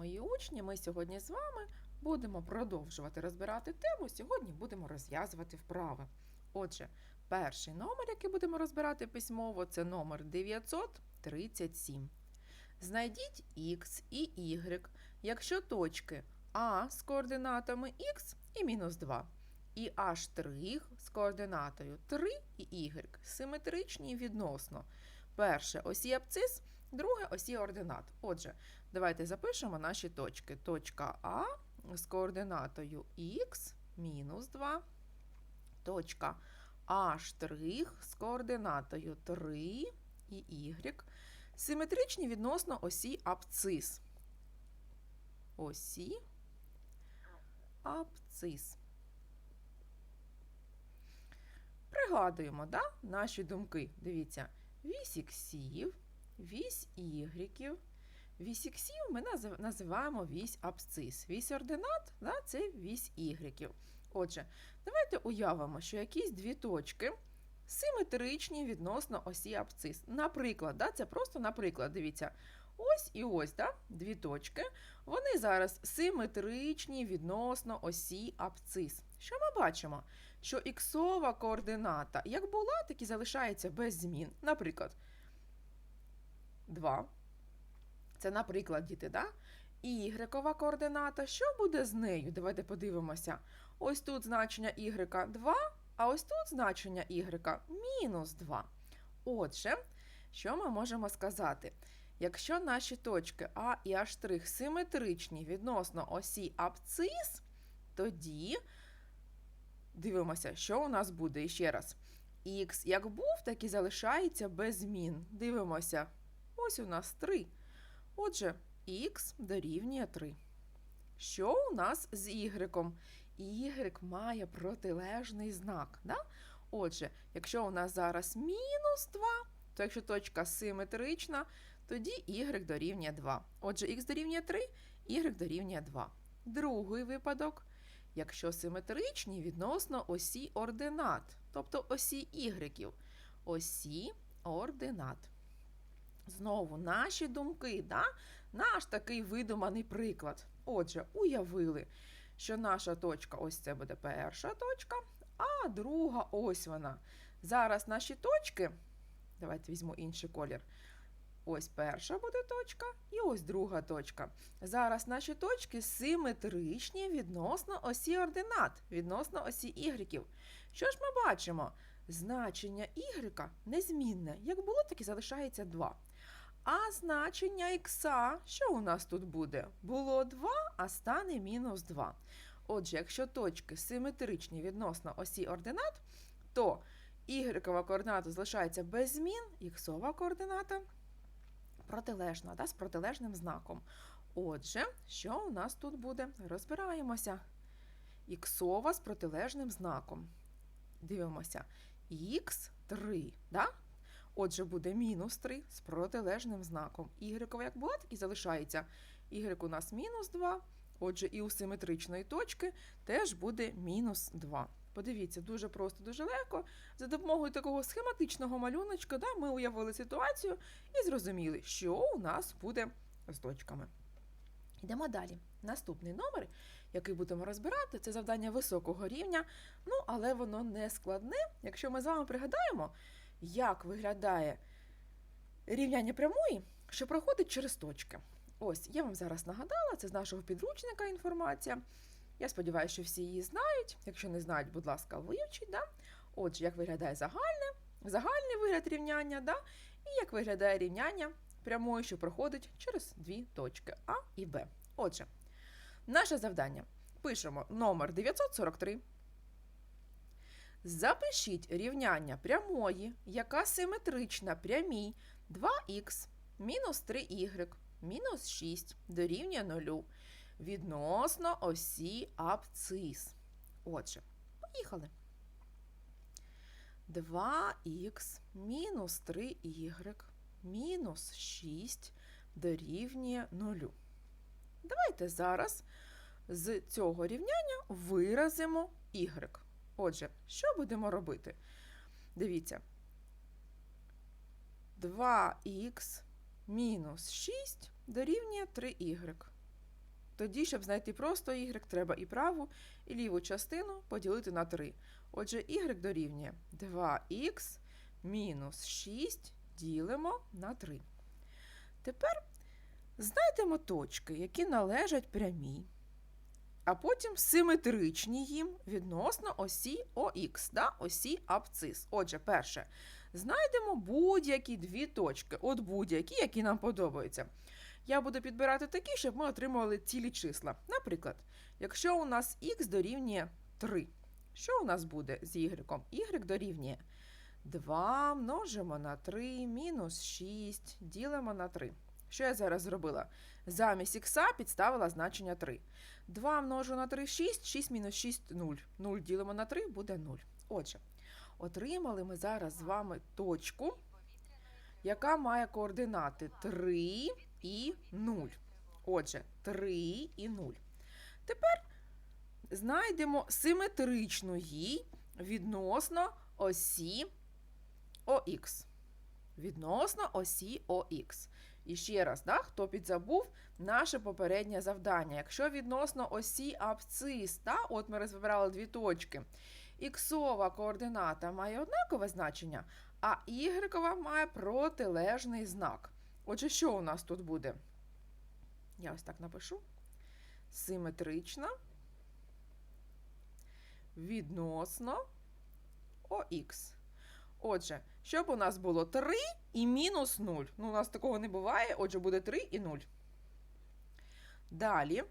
мої учні! Ми сьогодні з вами будемо продовжувати розбирати тему. Сьогодні будемо розв'язувати вправи. Отже, перший номер, який будемо розбирати письмово, це номер 937. Знайдіть х і y, якщо точки А з координатами х і мінус 2, і А' з координатою 3 і y симетричні відносно. Перше осі абцис, друге осі ординат. Отже, давайте запишемо наші точки. Точка А з координатою х мінус 2, точка А' з координатою 3 і y симетричні відносно осі абцис. Осі абцис. Пригадуємо да, наші думки. Дивіться, вісь іксів, вісь ігреків. Вісь іксів ми називаємо вісь абсцис. Вісь ординат да, це вісь ігреків. Отже, давайте уявимо, що якісь дві точки симетричні відносно осі абсцис. Наприклад, да, це просто наприклад, дивіться, ось і ось да, дві точки. Вони зараз симетричні відносно осі абсцис. Що ми бачимо? Що іксова координата як була, так і залишається без змін. Наприклад, 2. Це, наприклад, діти, да? Ігрекова координата. Що буде з нею? Давайте подивимося. Ось тут значення y 2, а ось тут значення y мінус 2. Отже, що ми можемо сказати? Якщо наші точки А і А' симетричні відносно осі абцис, тоді дивимося, що у нас буде ще раз. Х як був, так і залишається без змін. Дивимося. Ось у нас 3. Отже, х дорівнює 3. Що у нас з y? Y має протилежний знак. Да? Отже, якщо у нас зараз мінус 2, то якщо точка симетрична, тоді y дорівнює 2. Отже, х дорівнює 3, y дорівнює 2. Другий випадок. Якщо симетричні відносно осі ординат, тобто осі y, осі ординат. Знову наші думки, да? наш такий видуманий приклад. Отже, уявили, що наша точка, ось це буде перша точка, а друга ось вона. Зараз наші точки, давайте візьму інший колір. Ось перша буде точка і ось друга точка. Зараз наші точки симетричні відносно осі ординат, відносно осі ігреків. Що ж ми бачимо? Значення y незмінне. Як було, так і залишається 2. А значення х, що у нас тут буде? Було 2, а стане мінус 2. Отже, якщо точки симетричні відносно осі ординат, то y координата залишається без змін, х координата протилежна, да, з протилежним знаком. Отже, що у нас тут буде? Розбираємося. Іксова з протилежним знаком. Дивимося. х 3, да? Отже, буде мінус 3 з протилежним знаком. Y як була, так і залишається. Y у нас мінус 2. Отже, і у симетричної точки теж буде мінус 2. Подивіться, дуже просто, дуже легко. За допомогою такого схематичного малюночка да, ми уявили ситуацію і зрозуміли, що у нас буде з точками. Йдемо далі. Наступний номер, який будемо розбирати, це завдання високого рівня, ну, але воно не складне. Якщо ми з вами пригадаємо, як виглядає рівняння прямої, що проходить через точки. Ось, я вам зараз нагадала, це з нашого підручника інформація. Я сподіваюся, що всі її знають. Якщо не знають, будь ласка, вивчіть. Да? Отже, як виглядає загальне, загальний вигляд рівняння, да? і як виглядає рівняння прямої, що проходить через дві точки А і Б. Отже, наше завдання. Пишемо номер 943. Запишіть рівняння прямої, яка симетрична прямій 2х мінус 3y мінус 6 дорівнює 0 відносно осі абцис. Отже, поїхали. 2х мінус 3y мінус 6 дорівнює 0. Давайте зараз з цього рівняння виразимо y. Отже, що будемо робити? Дивіться. 2х мінус 6 дорівнює 3y. тоді, щоб знайти просто y, треба і праву, і ліву частину поділити на 3. Отже, y дорівнює 2х мінус 6 ділимо на 3. Тепер знайдемо точки, які належать прямій, а потім симетричні їм відносно осі ОХ, да, осі абцис. Отже, перше, знайдемо будь-які дві точки, от будь-які, які нам подобаються. Я буду підбирати такі, щоб ми отримували цілі числа. Наприклад, якщо у нас х дорівнює 3, що у нас буде з y? y дорівнює 2 множимо на 3 мінус 6 ділимо на 3. Що я зараз зробила? Замість х підставила значення 3. 2 множу на 3 6, 6 мінус 6 0. 0 ділимо на 3 буде 0. Отже, отримали ми зараз з вами точку, яка має координати 3 і 0. Отже, 3 і 0. Тепер знайдемо симетричну їй відносно осі ОХ. Відносно осі ОХ. І ще раз, да, хто підзабув наше попереднє завдання. Якщо відносно осі абцис, да, от ми розбирали дві точки, іксова координата має однакове значення, а ігрекова має протилежний знак. Отже, що у нас тут буде? Я ось так напишу. Симетрична відносно ОХ. Отже, щоб у нас було 3 і мінус 0. Ну, у нас такого не буває, отже, буде 3 і 0. Далі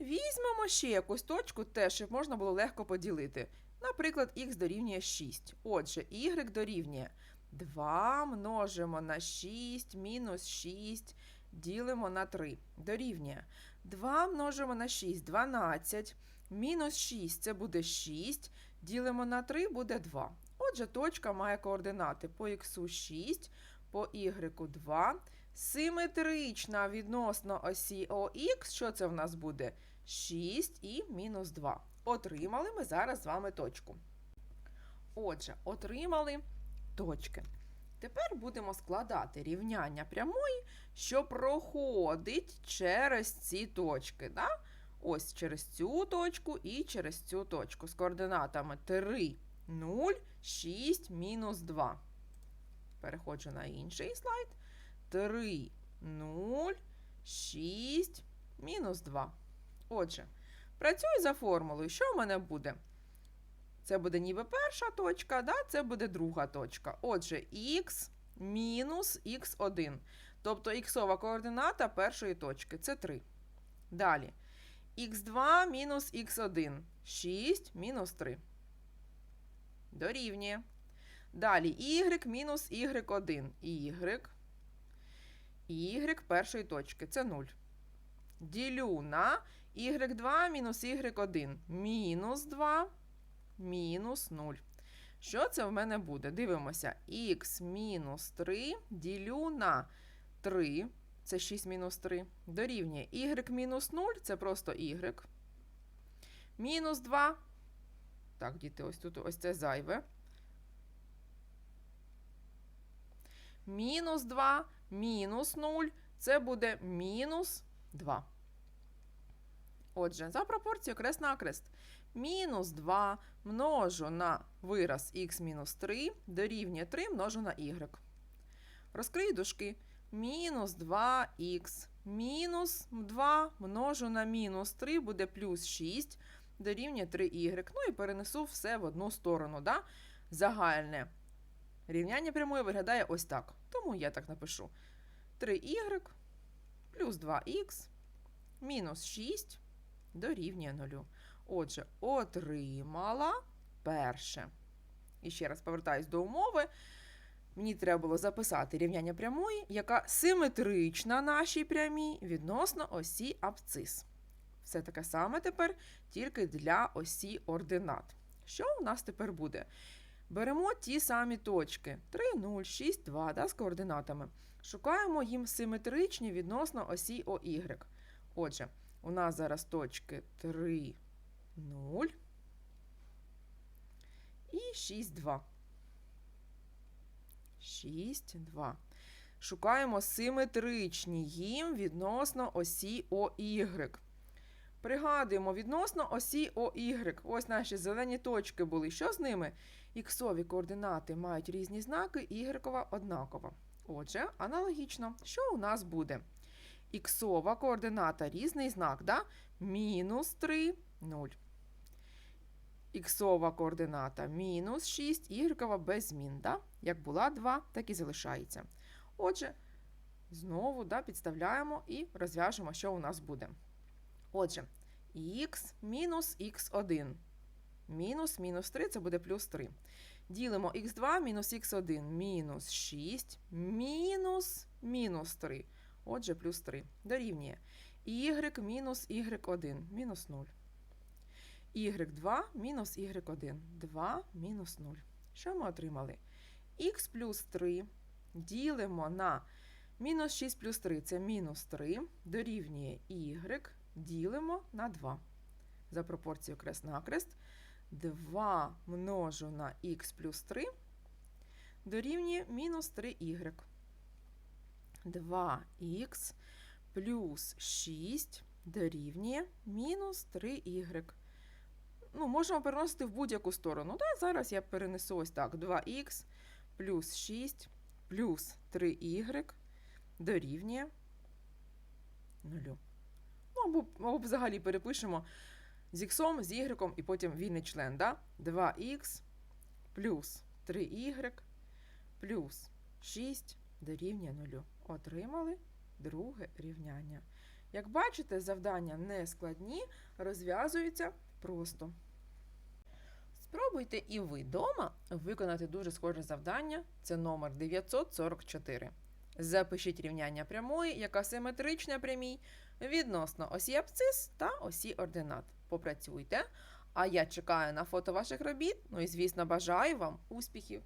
візьмемо ще якусь точку, теж, щоб можна було легко поділити. Наприклад, х дорівнює 6. Отже, y дорівнює 2 множимо на 6 мінус 6 ділимо на 3. Дорівнює 2 множимо на 6 12. Мінус 6 це буде 6. Ділимо на 3 буде 2. Отже, точка має координати по х 6, по y 2. Симетрична відносно осі ОХ. Що це в нас буде? 6 і мінус 2. Отримали ми зараз з вами точку. Отже, отримали точки. Тепер будемо складати рівняння прямої, що проходить через ці точки. Да? Ось через цю точку і через цю точку з координатами 3, 0, 6, мінус 2. Переходжу на інший слайд. 3, 0, 6, мінус 2. Отже, працюю за формулою. Що в мене буде? Це буде ніби перша точка, да? це буде друга точка. Отже, х мінус х1. Тобто іксова координата першої точки. Це 3. Далі. х2 мінус х1. 6 мінус 3. Дорівнює. Далі y мінус y1. Y. Y першої точки. Це 0. Ділю на y2 мінус y1. Мінус 2 мінус 0. Що це в мене буде? Дивимося. х мінус 3 ділю на 3. Це 6 мінус 3. Дорівнює y мінус 0, це просто y. Мінус 2. Так, діти, ось тут ось це зайве. Мінус 2, мінус 0, це буде мінус 2. Отже, за пропорцією крест на крест. Мінус 2 множу на вираз х мінус 3 дорівнює 3 множу на y. Розкрию дужки. Мінус 2х мінус 2 множу на мінус 3 буде плюс 6 дорівнює 3y. Ну і перенесу все в одну сторону. Да? Загальне рівняння прямої виглядає ось так. Тому я так напишу. 3y плюс 2х мінус 6 дорівнює 0. Отже, отримала перше. І ще раз повертаюсь до умови. Мені треба було записати рівняння прямої, яка симетрична нашій прямій відносно осі абцис. Все таке саме тепер тільки для осі ординат. Що у нас тепер буде? Беремо ті самі точки 3, 0, 6, 2 да, з координатами. Шукаємо їм симетричні відносно осі ОY. Отже, у нас зараз точки 3, 0 і 6, 2. 6, 2. Шукаємо симетричні їм відносно осі ОY. Пригадуємо відносно осі ОY. Ось наші зелені точки були. Що з ними? Іксові координати мають різні знаки, ігрекова однакова. Отже, аналогічно, що у нас буде? Іксова координата різний знак, да? мінус 3, 0. Іксова координата мінус 6, ігрекова без змін. Да? Як була 2, так і залишається. Отже, знову да, підставляємо і розв'яжемо, що у нас буде. Отже, х мінус х1. Мінус мінус 3 це буде плюс 3. Ділимо х2 мінус х1 мінус 6 мінус мінус 3. Отже, плюс 3. Дорівнює. y мінус y1 мінус 0. y2 мінус y1. 2 мінус 0. Що ми отримали? х плюс 3 ділимо на мінус 6 плюс 3 це мінус 3. Дорівнює y ділимо на 2. За пропорцією крест-накрест. 2 множу на х плюс 3 дорівнює мінус 3y. 2х плюс 6 дорівнює мінус 3y. Ну, можемо переносити в будь-яку сторону. Да? Зараз я перенесу ось так. 2х плюс 6 плюс 3y дорівнює 0. Ну, або, або взагалі перепишемо з х, з y і потім вільний член. Да? 2х плюс 3y плюс 6 дорівнює 0. Отримали друге рівняння. Як бачите, завдання не складні, розв'язуються просто. Спробуйте і ви вдома виконати дуже схоже завдання. Це номер 944. Запишіть рівняння прямої, яка симетрична прямій відносно осі абцис та осі ординат. Попрацюйте. А я чекаю на фото ваших робіт. Ну і, звісно, бажаю вам успіхів!